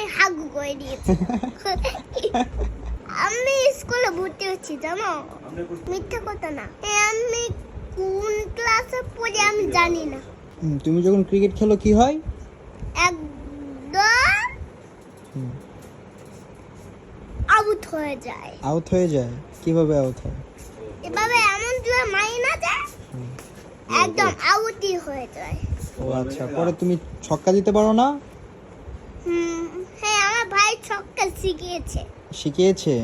সময় হাগু করে দিয়েছে। আমি স্কুলে ভর্তি হচ্ছি জানো? মিথ্যা কথা না। এ, আমি কোন ক্লাসে পড়ি আমি জানি না। তুমি যখন ক্রিকেট খেলো কি হয়? একদম আউট হয়ে যায়। আউট হয়ে যায়? কীভাবে আউট হয়? এভাবে এমন জোরে মারি না যায় একদম আউটই হয়ে যায়। ও আচ্ছা পরে তুমি ছক্কা দিতে পারো না? হুম। ভাই ছক্কা শিখিয়েছে। শিখিয়েছে?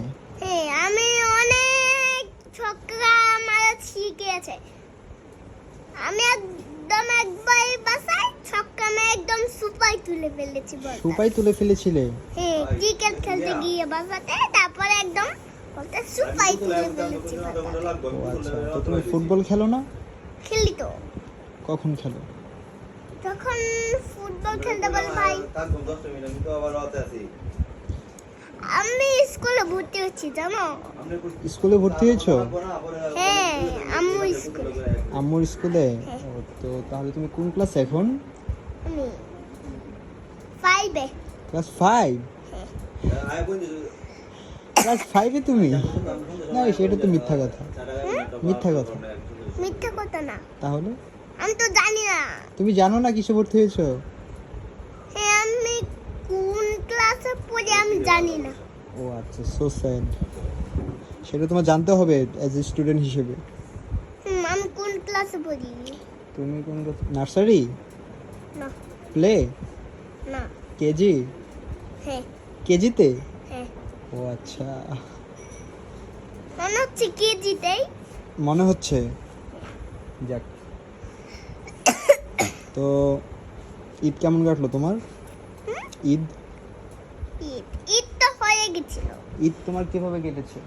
হ্যাঁ আমি অনেক ছক্কা মারা শিখিয়েছে। আমি একদম একবার বাসায় ছক্কা মেরে একদম সুপাই তুলে ফেলেছি বলতে। সুপাই তুলে ফেলেছিলে? হ্যাঁ ক্রিকেট খেলতে গিয়ে বাসাতে তারপরে একদম বলতে সুপাই তুলে ফেলেছি আচ্ছা তো তুমি ফুটবল খেলো না? খেলি তো। কখন খেলো? তখন খেলতে বলে ভাই। মিনিট আমি তো আবার রাতে আছি আমি স্কুলে ভর্তি হচ্ছি জানো? স্কুলে ভর্তি হয়েছো? হ্যাঁ আম্মু স্কুলে। আম্মুর স্কুলে? হ্যাঁ। তো তাহলে তুমি কোন ক্লাস এখন? আমি ফাইভে ক্লাস ফাইভ ক্লাস ফাইভে তুমি? না সেটা তো মিথ্যা কথা। মিথ্যা কথা। মিথ্যা কথা না। তাহলে? আমি তো জানি না। তুমি জানো না কিসে ভর্তি হয়েছো হ্যাঁ আমি কোন ক্লাসে আমি জানি না। ও আচ্ছা সো স্যাড সেটা তোমার জানতে হবে অ্যাজ এ স্টুডেন্ট হিসেবে। আমি কোন ক্লাসে পড়ি? তুমি কোন নার্সারি না। প্লে না। কেজি হ্যাঁ। কেজিতে হ্যাঁ। ও আচ্ছা। মনে হচ্ছে কেজিতেই মনে হচ্ছে। যাক। তো ঈদ কেমন কাটলো তোমার? ঈদ? ঈদ। ঈদ তো হয়ে গেছিল। ঈদ তোমার কীভাবে কেটেছে?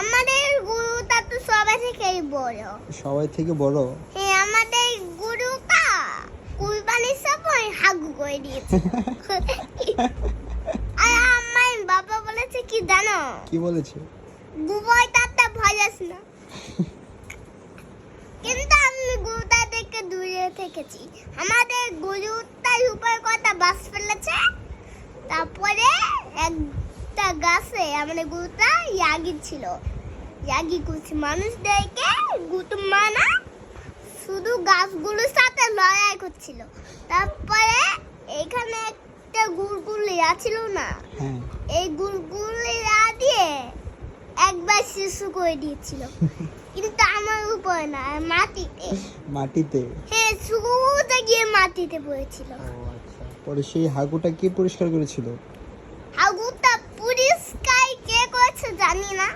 আমাদের গুরুটা তো সবাই থেকেই বড়। সবাই থেকে বড়? হ্যাঁ আমাদের গুরুটা কুরবানির সময় হাগু করে দিয়েছে। আর আমার বাবা বলেছে কি জানো? কি বলেছে? গুবই তাতে ভয়াস না। কিন্তু আমি গুরুটা থেকে দূরে থেকেছি। আমাদের গুরুটার উপর কথা বাস ফেলেছে। তারপরে একটা গাছে আমাদের গুরুটা ইয়াগি ছিল। ইয়াগি করছে মানুষদেরকে গুতু মানা শুধু গাছগুলোর সাথে লড়াই করছিল। তারপরে এখানে একটা গুড়গুলিয়া ছিল না? হ্যাঁ। এই গুলগুলিরা দিয়ে একবার শিশু করে দিয়েছিল। কিন্তু আমার উপর না মাটিতে। মাটিতে? হ্যাঁ শুরুতে গিয়ে মাটিতে পড়েছিল। পরে সেই হাগুটা কে পরিষ্কার করেছিল? হাগুটা পরিষ্কার কে করেছে জানি না।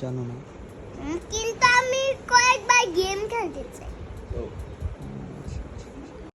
জানো না। কিন্তু আমি কয়েকবার গেম খেলতে চাই।